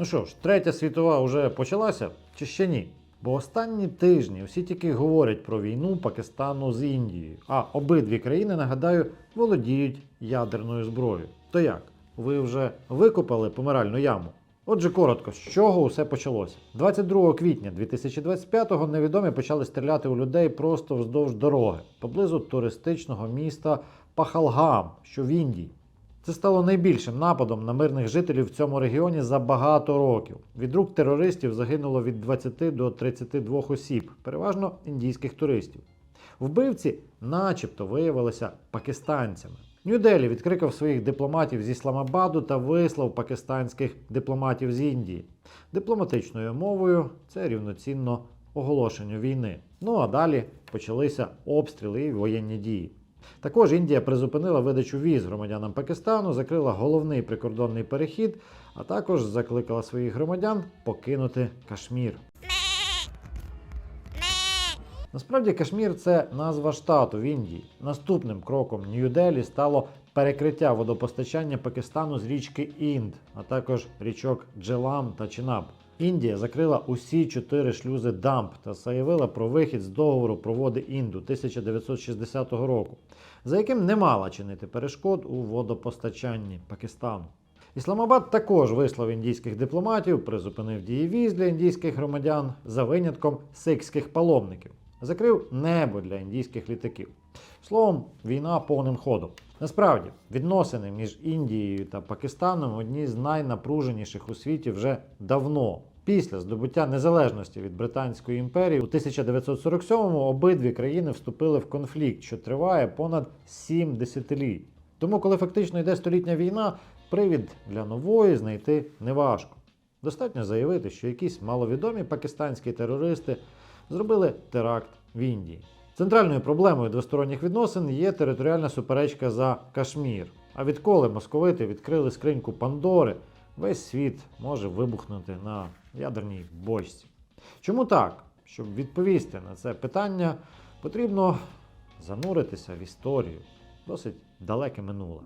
Ну що ж, третя світова вже почалася чи ще ні? Бо останні тижні всі тільки говорять про війну Пакистану з Індією, а обидві країни, нагадаю, володіють ядерною зброєю. То як? Ви вже викопали помиральну яму? Отже, коротко, з чого усе почалося? 22 квітня 2025-го невідомі почали стріляти у людей просто вздовж дороги, поблизу туристичного міста Пахалгам, що в Індії. Це стало найбільшим нападом на мирних жителів в цьому регіоні за багато років. Від рук терористів загинуло від 20 до 32 осіб, переважно індійських туристів. Вбивці, начебто, виявилися пакистанцями. Нью-Делі відкликав своїх дипломатів з Ісламабаду та вислав пакистанських дипломатів з Індії. Дипломатичною мовою це рівноцінно оголошенню війни. Ну а далі почалися обстріли і воєнні дії. Також Індія призупинила видачу віз громадянам Пакистану, закрила головний прикордонний перехід, а також закликала своїх громадян покинути Кашмір. Насправді Кашмір це назва штату в Індії. Наступним кроком Нью-Делі стало перекриття водопостачання Пакистану з річки Інд, а також річок Джелам та Чинаб. Індія закрила усі чотири шлюзи дамп та заявила про вихід з договору про води Інду 1960 року, за яким не мала чинити перешкод у водопостачанні Пакистану. Ісламабад також вислав індійських дипломатів, призупинив дії віз для індійських громадян за винятком сикських паломників, закрив небо для індійських літаків. Словом, війна повним ходом. Насправді, відносини між Індією та Пакистаном одні з найнапруженіших у світі вже давно. Після здобуття незалежності від Британської імперії у 1947-му обидві країни вступили в конфлікт, що триває понад сім десятиліть. Тому, коли фактично йде столітня війна, привід для нової знайти неважко. Достатньо заявити, що якісь маловідомі пакистанські терористи зробили теракт в Індії. Центральною проблемою двосторонніх відносин є територіальна суперечка за Кашмір. А відколи московити відкрили скриньку Пандори, весь світ може вибухнути на ядерній бочці. Чому так? Щоб відповісти на це питання, потрібно зануритися в історію, досить далеке минуле.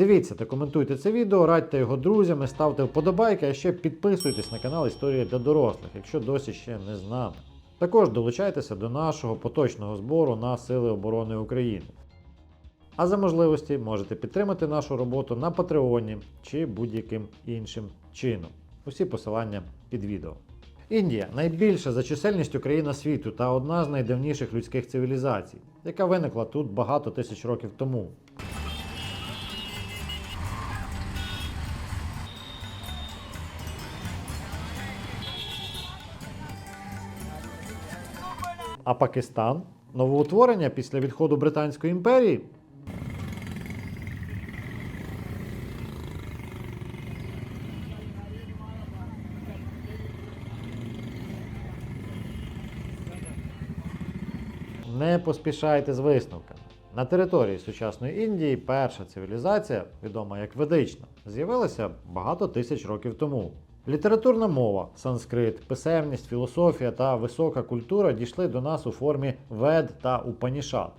Дивіться та коментуйте це відео, радьте його друзям, ставте вподобайки, а ще підписуйтесь на канал Історія для дорослих, якщо досі ще не з нами. Також долучайтеся до нашого поточного збору на Сили оборони України. А за можливості можете підтримати нашу роботу на Патреоні чи будь-яким іншим чином. Усі посилання під відео. Індія найбільша за чисельністю країна світу та одна з найдавніших людських цивілізацій, яка виникла тут багато тисяч років тому. А Пакистан новоутворення після відходу Британської імперії. Не поспішайте з висновками. На території сучасної Індії перша цивілізація, відома як ведична, з'явилася багато тисяч років тому. Літературна мова, санскрит, писемність, філософія та висока культура дійшли до нас у формі вед та упанішат.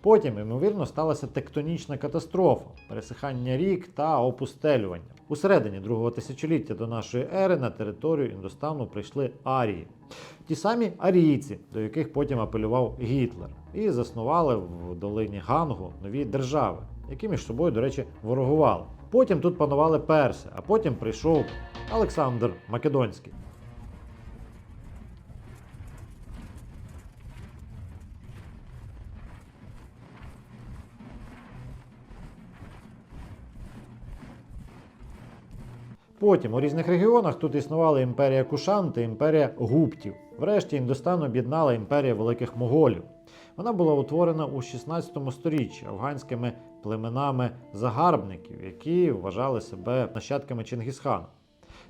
Потім, ймовірно, сталася тектонічна катастрофа, пересихання рік та опустелювання. У середині другого тисячоліття до нашої ери на територію Індостану прийшли арії. Ті самі арійці, до яких потім апелював Гітлер, і заснували в долині Гангу нові держави, які між собою, до речі, ворогували. Потім тут панували перси, а потім прийшов Олександр Македонський. Потім у різних регіонах тут існувала імперія Кушан та імперія Гуптів. Врешті Індостан об'єднала імперія великих моголів. Вона була утворена у 16 сторіччі афганськими племенами загарбників, які вважали себе нащадками Чингісхана.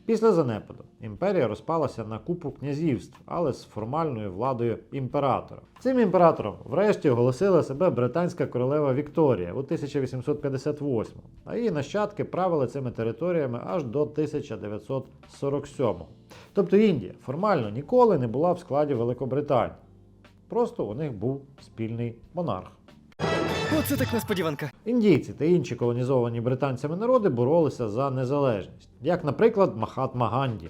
Після занепаду імперія розпалася на купу князівств, але з формальною владою імператора. Цим імператором врешті оголосила себе британська королева Вікторія у 1858 а її нащадки правили цими територіями аж до 1947 Тобто Індія формально ніколи не була в складі Великобританії. Просто у них був спільний монарх. Оце так несподіванка. Індійці та інші колонізовані британцями народи боролися за незалежність, як, наприклад, Махатма Ганді.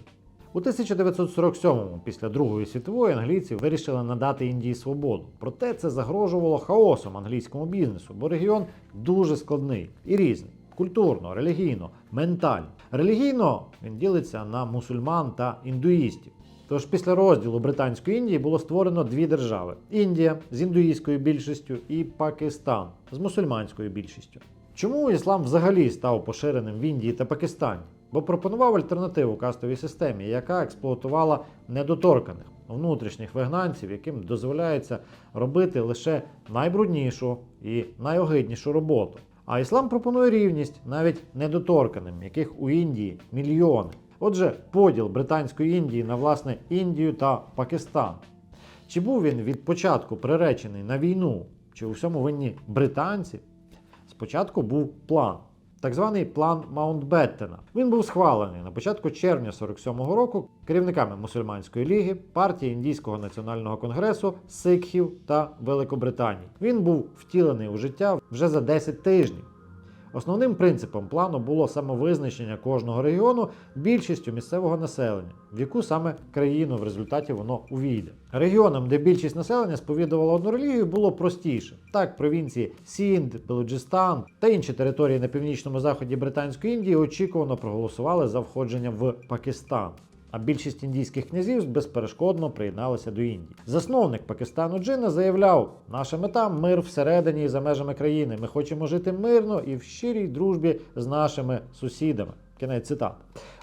У 1947-му, після Другої світової, англійці вирішили надати Індії свободу. Проте це загрожувало хаосом англійському бізнесу, бо регіон дуже складний і різний. Культурно, релігійно, ментально. Релігійно він ділиться на мусульман та індуїстів. Тож після розділу Британської Індії було створено дві держави: Індія з індуїстською більшістю і Пакистан з мусульманською більшістю. Чому іслам взагалі став поширеним в Індії та Пакистані? Бо пропонував альтернативу кастовій системі, яка експлуатувала недоторканих внутрішніх вигнанців, яким дозволяється робити лише найбруднішу і найогиднішу роботу. А іслам пропонує рівність навіть недоторканим, яких у Індії мільйони. Отже, поділ Британської Індії на власне Індію та Пакистан. Чи був він від початку приречений на війну, чи у всьому винні британці? Спочатку був план. Так званий план Маунтбеттена. Він був схвалений на початку червня 47-го року керівниками мусульманської ліги, партії Індійського національного конгресу, Сикхів та Великобританії. Він був втілений у життя вже за 10 тижнів. Основним принципом плану було самовизначення кожного регіону більшістю місцевого населення, в яку саме країну в результаті воно увійде. Регіонам, де більшість населення сповідувала одну релігію, було простіше. Так, провінції Сінд, Белуджистан та інші території на північному заході Британської Індії очікувано проголосували за входження в Пакистан. А більшість індійських князів безперешкодно приєдналися до Індії. Засновник Пакистану Джина заявляв: наша мета мир всередині і за межами країни. Ми хочемо жити мирно і в щирій дружбі з нашими сусідами. Кінець цитат.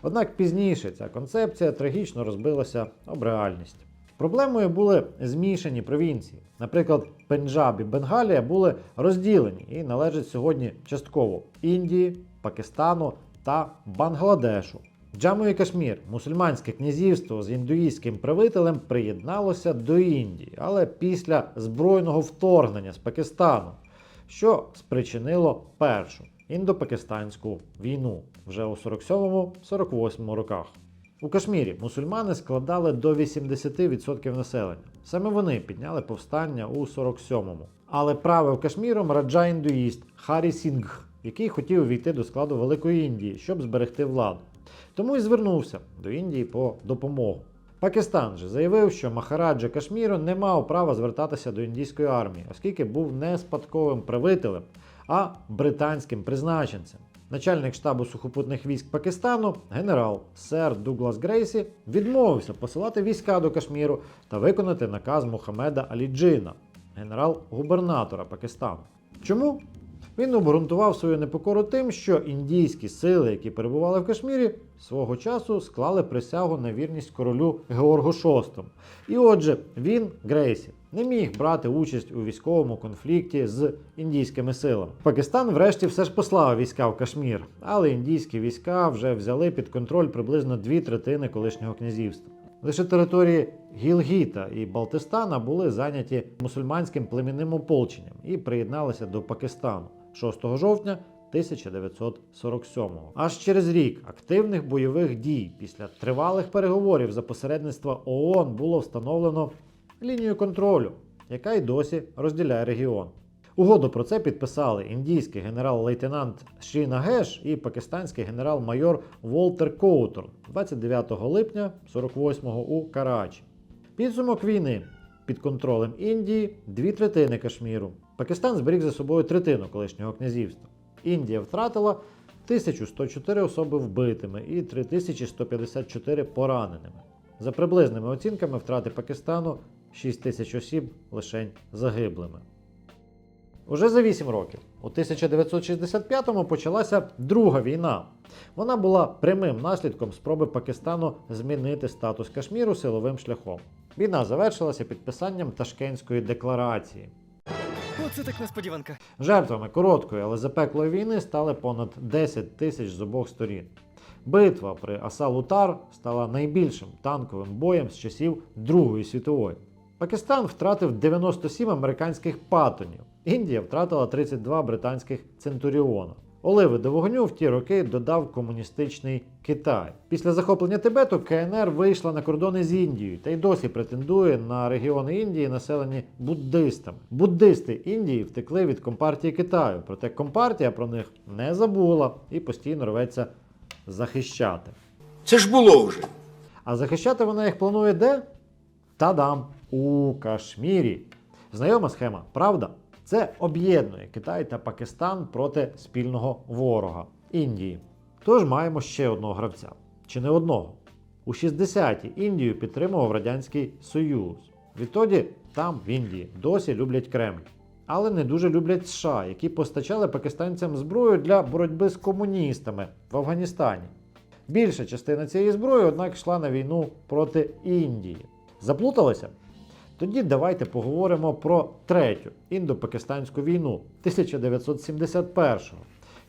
Однак пізніше ця концепція трагічно розбилася об реальність. Проблемою були змішані провінції. Наприклад, Пенджаб і Бенгалія були розділені і належать сьогодні частково Індії, Пакистану та Бангладешу. Джаму і Кашмір, мусульманське князівство з індуїстським правителем, приєдналося до Індії, але після збройного вторгнення з Пакистану, що спричинило першу індопакистанську війну вже у 47-48 роках. У Кашмірі мусульмани складали до 80% населення. Саме вони підняли повстання у 47-му. Але правив Кашміром раджа індуїст Харі Сінгх, який хотів війти до складу Великої Індії, щоб зберегти владу. Тому і звернувся до Індії по допомогу. Пакистан же заявив, що Махараджа Кашміру не мав права звертатися до індійської армії, оскільки був не спадковим правителем, а британським призначенцем. Начальник штабу сухопутних військ Пакистану, генерал сер Дуглас Грейсі, відмовився посилати війська до Кашміру та виконати наказ Мухаммеда Аліджина, генерал-губернатора Пакистану. Чому? Він обґрунтував свою непокору тим, що індійські сили, які перебували в Кашмірі, свого часу склали присягу на вірність королю Георгу VI. І отже, він, Грейсі, не міг брати участь у військовому конфлікті з індійськими силами. Пакистан, врешті, все ж послав війська в Кашмір, але індійські війська вже взяли під контроль приблизно дві третини колишнього князівства. Лише території Гілгіта і Балтистана були зайняті мусульманським племінним ополченням і приєдналися до Пакистану 6 жовтня 1947-го. Аж через рік активних бойових дій після тривалих переговорів за посередництва ООН було встановлено лінію контролю, яка й досі розділяє регіон. Угоду про це підписали індійський генерал-лейтенант Шріна Геш і пакистанський генерал-майор Волтер Коуторн 29 липня 48-го у Карачі. Підсумок війни під контролем Індії дві третини Кашміру. Пакистан зберіг за собою третину колишнього князівства. Індія втратила 1104 особи вбитими і 3154 пораненими. За приблизними оцінками втрати Пакистану 6 тисяч осіб лишень загиблими. Уже за 8 років, у 1965-му почалася друга війна. Вона була прямим наслідком спроби Пакистану змінити статус Кашміру силовим шляхом. Війна завершилася підписанням Ташкентської декларації. Оце так несподіванка. Жертвами короткої, але запеклої війни стали понад 10 тисяч з обох сторін. Битва при Асалутар стала найбільшим танковим боєм з часів Другої світової. Пакистан втратив 97 американських патонів. Індія втратила 32 британських центуріона. Оливи до вогню в ті роки додав комуністичний Китай. Після захоплення Тибету КНР вийшла на кордони з Індією та й досі претендує на регіони Індії, населені буддистами. Буддисти Індії втекли від компартії Китаю, проте компартія про них не забула і постійно рветься захищати. Це ж було вже. А захищати вона їх планує де? Та-дам! У Кашмірі. Знайома схема, правда? Це об'єднує Китай та Пакистан проти спільного ворога Індії. Тож маємо ще одного гравця. Чи не одного? У 60-ті Індію підтримував Радянський Союз. Відтоді там, в Індії, досі люблять Кремль. Але не дуже люблять США, які постачали пакистанцям зброю для боротьби з комуністами в Афганістані. Більша частина цієї зброї, однак, йшла на війну проти Індії. Заплуталися? Тоді давайте поговоримо про третю індо-пакистанську війну 1971-го,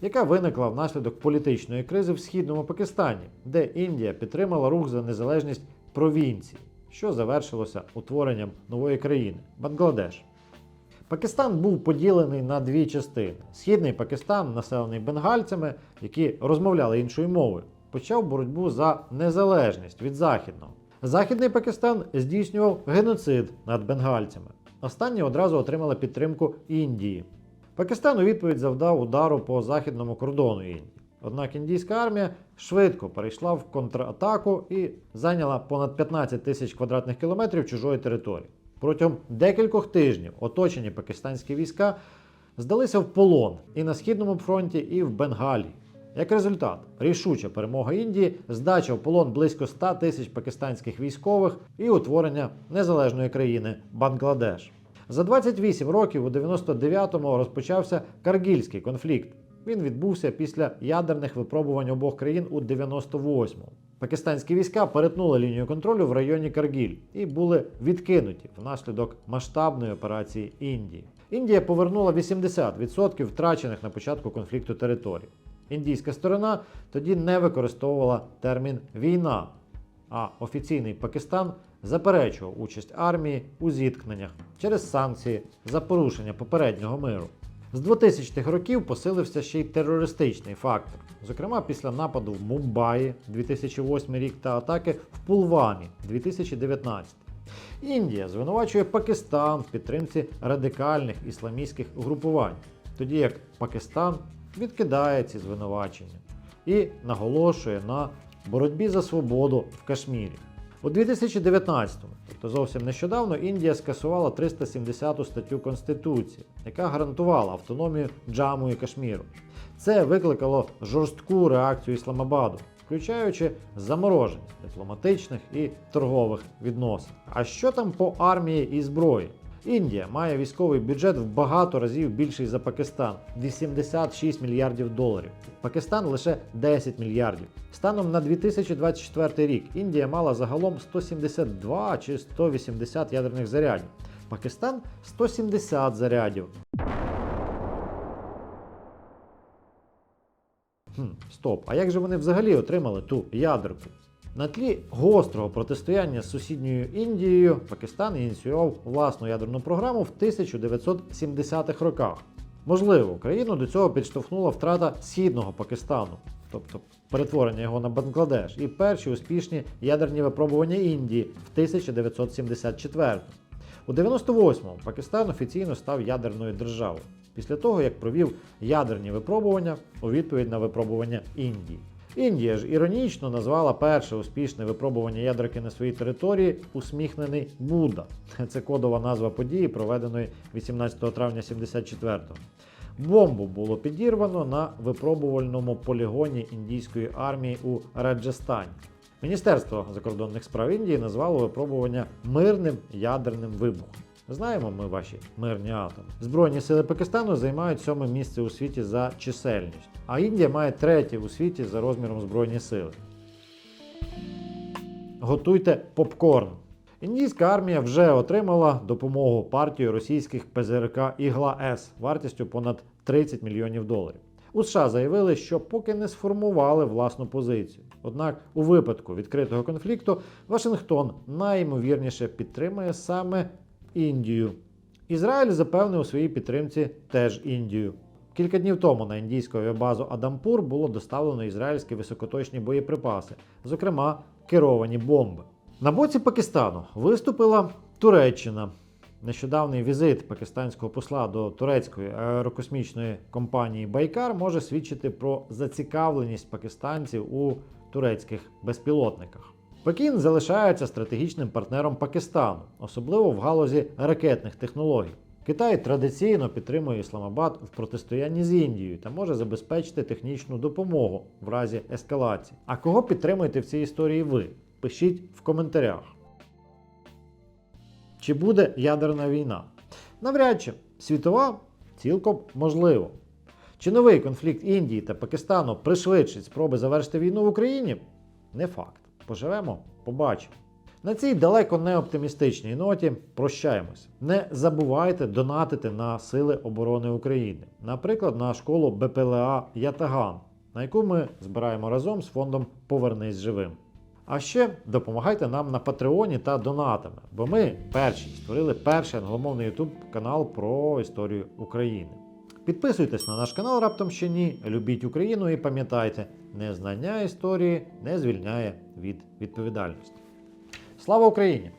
яка виникла внаслідок політичної кризи в східному Пакистані, де Індія підтримала рух за незалежність провінції, що завершилося утворенням нової країни Бангладеш. Пакистан був поділений на дві частини. Східний Пакистан, населений бенгальцями, які розмовляли іншою мовою, почав боротьбу за незалежність від західного. Західний Пакистан здійснював геноцид над бенгальцями. Останні одразу отримали підтримку Індії. Пакистан у відповідь завдав удару по західному кордону Індії. Однак індійська армія швидко перейшла в контратаку і зайняла понад 15 тисяч квадратних кілометрів чужої території. Протягом декількох тижнів оточені пакистанські війська здалися в полон і на східному фронті, і в Бенгалії. Як результат, рішуча перемога Індії, здача в полон близько 100 тисяч пакистанських військових і утворення незалежної країни Бангладеш. За 28 років у 99-му розпочався Каргільський конфлікт. Він відбувся після ядерних випробувань обох країн у 98-му. Пакистанські війська перетнули лінію контролю в районі Каргіль і були відкинуті внаслідок масштабної операції Індії. Індія повернула 80% втрачених на початку конфлікту територій. Індійська сторона тоді не використовувала термін війна, а офіційний Пакистан заперечував участь армії у зіткненнях через санкції за порушення попереднього миру. З 2000-х років посилився ще й терористичний фактор, зокрема після нападу в Мумбаї 2008 рік та атаки в Пулвамі 2019. Індія звинувачує Пакистан в підтримці радикальних ісламістських угрупувань, тоді як Пакистан відкидає ці звинувачення і наголошує на боротьбі за свободу в Кашмірі. У 2019-му, тобто зовсім нещодавно, Індія скасувала 370 статтю Конституції, яка гарантувала автономію Джаму і Кашміру. Це викликало жорстку реакцію Ісламабаду, включаючи замороження дипломатичних і торгових відносин. А що там по армії і зброї? Індія має військовий бюджет в багато разів більший за Пакистан 86 мільярдів доларів. Пакистан лише 10 мільярдів. Станом на 2024 рік Індія мала загалом 172 чи 180 ядерних зарядів. Пакистан 170 зарядів. Хм, стоп, а як же вони взагалі отримали ту ядерку? На тлі гострого протистояння з сусідньою Індією Пакистан ініціював власну ядерну програму в 1970-х роках. Можливо, країну до цього підштовхнула втрата східного Пакистану, тобто перетворення його на Бангладеш, і перші успішні ядерні випробування Індії в 1974-му. У 98-му Пакистан офіційно став ядерною державою після того, як провів ядерні випробування у відповідь на випробування Індії. Індія ж іронічно назвала перше успішне випробування ядерки на своїй території усміхнений Будда. Це кодова назва події, проведеної 18 травня 74-го. Бомбу було підірвано на випробувальному полігоні індійської армії у Раджастані. Міністерство закордонних справ Індії назвало випробування мирним ядерним вибухом. Знаємо ми ваші мирні атоми. Збройні сили Пакистану займають сьоме місце у світі за чисельністю, а Індія має третє у світі за розміром збройні сили. Готуйте попкорн. Індійська армія вже отримала допомогу партії російських ПЗРК Ігла С вартістю понад 30 мільйонів доларів. У США заявили, що поки не сформували власну позицію. Однак у випадку відкритого конфлікту Вашингтон найімовірніше підтримує саме Індію. Ізраїль запевнив у своїй підтримці теж Індію. Кілька днів тому на індійську авіабазу Адампур було доставлено ізраїльські високоточні боєприпаси, зокрема керовані бомби. На боці Пакистану виступила Туреччина. Нещодавний візит пакистанського посла до турецької аерокосмічної компанії Байкар може свідчити про зацікавленість пакистанців у турецьких безпілотниках. Пекін залишається стратегічним партнером Пакистану, особливо в галузі ракетних технологій. Китай традиційно підтримує Ісламабад в протистоянні з Індією та може забезпечити технічну допомогу в разі ескалації. А кого підтримуєте в цій історії ви? Пишіть в коментарях. Чи буде ядерна війна? Навряд чи світова цілком можливо. Чи новий конфлікт Індії та Пакистану пришвидшить спроби завершити війну в Україні? Не факт. Поживемо, побачимо. На цій далеко не оптимістичній ноті прощаємося. Не забувайте донатити на Сили оборони України, наприклад, на школу БПЛА Ятаган, на яку ми збираємо разом з фондом Повернись живим. А ще допомагайте нам на Патреоні та донатами, бо ми перші створили перший англомовний YouTube канал про історію України. Підписуйтесь на наш канал раптом ще ні. Любіть Україну і пам'ятайте, незнання історії не звільняє від відповідальності. Слава Україні!